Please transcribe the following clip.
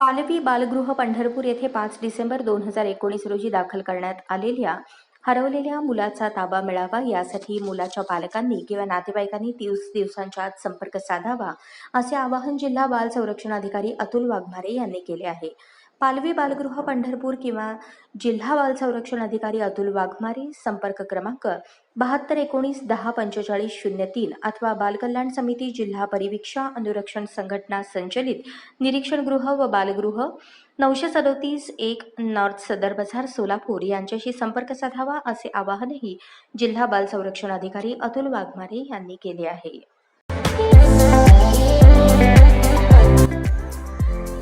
पालवी बालगृह पंढरपूर येथे पाच डिसेंबर दोन हजार एकोणीस रोजी दाखल करण्यात आलेल्या हरवलेल्या मुलाचा ताबा मिळावा यासाठी मुलाच्या पालकांनी किंवा नातेवाईकांनी तीस दिवसांच्या आत संपर्क साधावा असे आवाहन जिल्हा बाल संरक्षण अधिकारी अतुल वाघमारे यांनी केले आहे. पालवी बालगृह पंढरपूर किंवा जिल्हा बाल संरक्षण अधिकारी अतुल वाघमारे संपर्क क्रमांक बहात्तर एकोणीस दहा पंचेचाळीस शून्य तीन अथवा बालकल्याण समिती जिल्हा परिवीक्षा अनुरक्षण संघटना संचलित निरीक्षण गृह व बालगृह नऊशे सदोतीस एक नॉर्थ सदर बाजार सोलापूर यांच्याशी संपर्क साधावा असे आवाहनही जिल्हा बाल संरक्षण अधिकारी अतुल वाघमारे यांनी केले आहे.